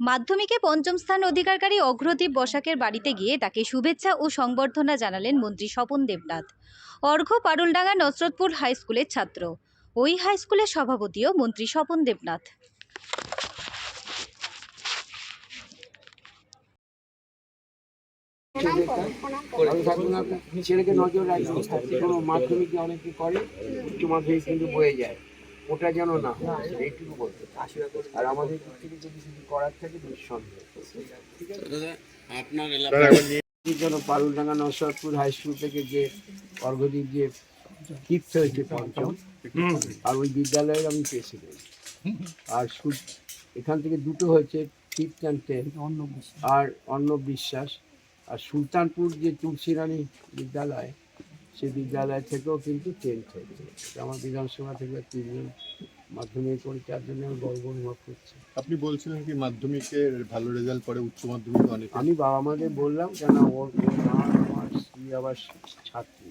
মাধ্যমিকে পঞ্চম স্থান অধিকারকারী অগ্রদীপ বসাকের বাড়িতে গিয়ে তাকে শুভেচ্ছা ও সংবর্ধনা জানালেন মন্ত্রী স্বপন দেবনাথ। অর্ঘ্য পারুলডাঙ্গা নসরতপুর হাই স্কুলের ছাত্র। ওই হাই স্কুলের সভাপতিও মন্ত্রী স্বপন দেবনাথ। ভালো থাকুন আপনার ছেলেকে নজর রাখবেন কোনো মাধ্যমিকে অনেকে করে উচ্চ মাধ্যমিক কিন্তু বয়ে যায়। ওটা যেন না এইটুকু বলতে আর আমাদের দিক থেকে যদি কিছু করার থাকে নিঃসন্দেহ। ঠিক আছে? আপনার এলাকায় এই জন্য পারুলডাঙ্গা নসরতপুর হাই স্কুল থেকে যে অর্ঘদ্বীপ যে ফিফথ হয়েছে পঞ্চম আর ওই বিদ্যালয়ের আমি প্রেসিডেন্ট। আর এখান থেকে দুটো হয়েছে ফিফথ অ্যান্ড টেন্থ আর অন্ন বিশ্বাস আর সুলতানপুর যে তুলসীরানী বিদ্যালয় সেই বিদ্যালয় থেকেও কিন্তু টেন্থ হয়েছে। আমার বিধানসভা থেকে তিনজন মাধ্যমিক পরীক্ষার জন্য আমি গর্ব অনুভব করছি। আপনি বলছিলেন কি মাধ্যমিকের ভালো রেজাল্ট পরে উচ্চ মাধ্যমিক অনেক আমি বাবা মাদের বললাম কেন ওর ওর মা আমার স্ত্রী আবার ছাত্রী।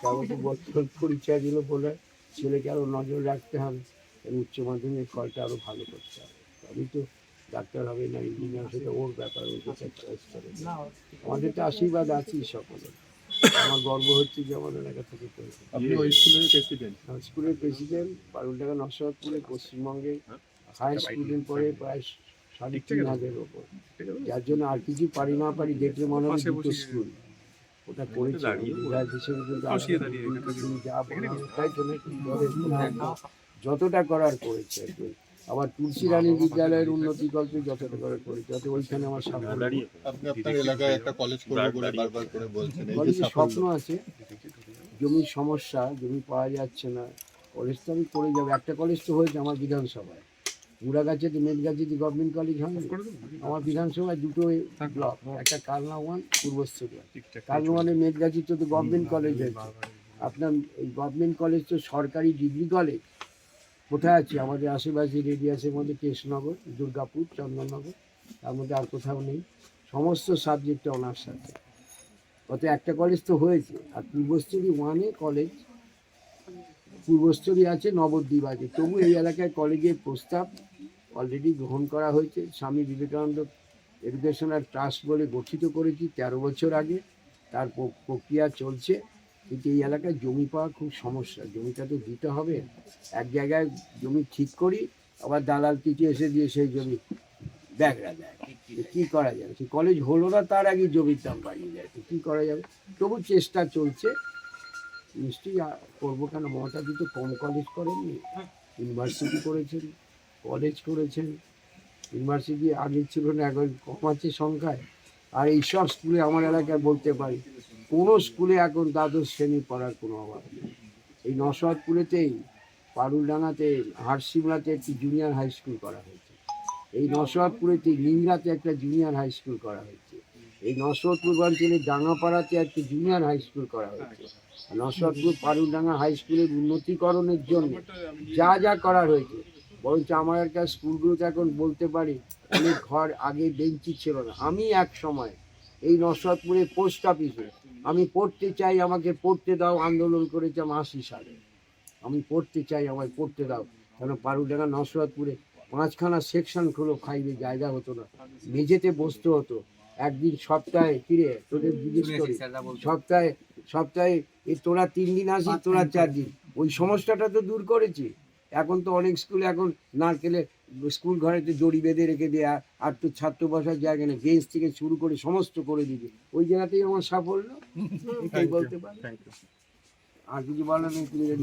স্বাগত বছর পরিচয় দিল বলে ছেলেকে আরও নজর রাখতে হবে এবং উচ্চ মাধ্যমিক ফলটা আরও ভালো করতে হবে। আমি তো ডাক্তার হবে না ইঞ্জিনিয়ার সেটা ওর ব্যাপার ওইটা চয়েস করে। আমাদের তো আশীর্বাদ আছেই সকলে আমার গর্ব হচ্ছে যে আমাদের এলাকা থেকে আপনি ওই স্কুলের প্রেসিডেন্ট স্কুলের প্রেসিডেন্ট পারুলটাকা নসরতপুরে পশ্চিমবঙ্গে হাই স্টুডেন্ট পড়ে প্রায় সাড়ে তিন হাজারের ওপর। যার জন্য আর কিছু পারি না পারি দেখলে মনে হয় দুটো স্কুল ওটা করেছে হিসেবে কিন্তু যা বললাম, তাই জন্য একটু দলের জন্য যতটা করার করেছে আর কি। আবার তুলসী রানী বিদ্যালয়ের উন্নতি কল্পে যতটা করে করেছে। যাতে ওইখানে আমার সাফল্য আপনি আপনার এলাকায় একটা কলেজ করবে বলে বারবার করে বলছেন। এই যে কলেজের স্বপ্ন আছে জমির সমস্যা জমি পাওয়া যাচ্ছে না। কলেজ তো আমি করে যাব। একটা কলেজ তো হয়েছে আমার বিধানসভায়। মুড়াগাছে তো মেদগাছিতে গভর্নমেন্ট কলেজ হয়নি। আমার বিধানসভায় দুটো ব্লক একটা কালনা ওয়ান পূর্বস্থলীয় কালনা ওয়ানে মেদগাছিতে তো গভর্নমেন্ট কলেজ হয়েছে আপনার এই গভর্নমেন্ট কলেজ তো সরকারি ডিগ্রি কলেজ কোথায় আছি? আমাদের আশেপাশে রেডিয়াসের মধ্যে কৃষ্ণনগর, দুর্গাপুর, চন্দননগর, তার মধ্যে আর কোথাও নেই। সমস্ত সাবজেক্টে অনার্স আছে। অত একটা কলেজ তো হয়েছে। আর পূর্বস্থলী ওয়ানে কলেজ পূর্বস্থলী আছে নবদ্বীপ আছে। তবু এই এলাকায় কলেজের প্রস্তাব অলরেডি গ্রহণ করা হয়েছে। স্বামী বিবেকানন্দ এডুকেশনাল ট্রাস্ট বলে গঠিত করেছি তেরো বছর আগে। তার প্রক্রিয়া চলছে। কিন্তু এই এলাকায় জমি পাওয়া খুব সমস্যা। জমিটা তো দিতে হবে। এক জায়গায় জমি ঠিক করি, আবার দালাল কিছু এসে দিয়ে সেই জমি ব্যাগরা দেয়। কী করা যাবে? সে কলেজ হলো না, তার আগে জমির দাম বাড়িয়ে দেয়। কী করা যাবে? তবু চেষ্টা চলছে। নিশ্চয়ই করব কেন? মমতাদি তো কম কলেজ করেননি। ইউনিভার্সিটি করেছেন কলেজ করেছেন। ইউনিভার্সিটি আগে ছিল না, এখন কম আছে সংখ্যায়। আর এইসব স্কুলে আমার এলাকায় বলতে পারি কোনো স্কুলে এখন দ্বাদশ শ্রেণি পড়ার কোনো অভাব নেই। এই নসরতপুরেতেই পারুলডাঙ্গাতে হারসিমলাতে একটি জুনিয়র হাই স্কুল করা হয়েছে। এই নসরতপুরেতে নিংরাতে একটা জুনিয়র হাই স্কুল করা হয়েছে। এই নসরতপুর অঞ্চলে ডাঙ্গাপাড়াতে একটা জুনিয়র হাই স্কুল করা হয়েছে। নসরতপুর পারুলডাঙ্গা হাই স্কুলের উন্নতিকরণের জন্য যা যা করা হয়েছে, বরঞ্চ আমার একটা স্কুলগুলোতে এখন বলতে পারি, অনেক ঘর আগে বেঞ্চি ছিল না। আমি এক সময় এই নসরতপুরে পোস্ট অফিসে আমি পড়তে চাই আমাকে পড়তে দাও আন্দোলন করেছিলাম আশি সালে। আমি পড়তে চাই আমায় পড়তে দাও। কেন পারুডাঙ্গা নসরাতপুরে পাঁচখানা সেকশন খুলো ফাইভে জায়গা হতো না। মেঝেতে বসতে হতো। একদিন সপ্তাহে ফিরে তোদের জিজ্ঞেস করি। সপ্তাহে সপ্তাহে এই তোরা তিন দিন আসি তোরা চার দিন। ওই সমস্যাটা তো দূর করেছি। এখন তো অনেক স্কুলে এখন নারকেলে স্কুল ঘরে তো দড়ি বেঁধে রেখে দেয়া আর তো ছাত্র বসার জায়গা না বেঞ্চ থেকে শুরু করে সমস্ত করে দিবে। ওই জায়গাতেই আমার সাফল্য। এটাই বলতে পারি। আর কিছু বলার নেই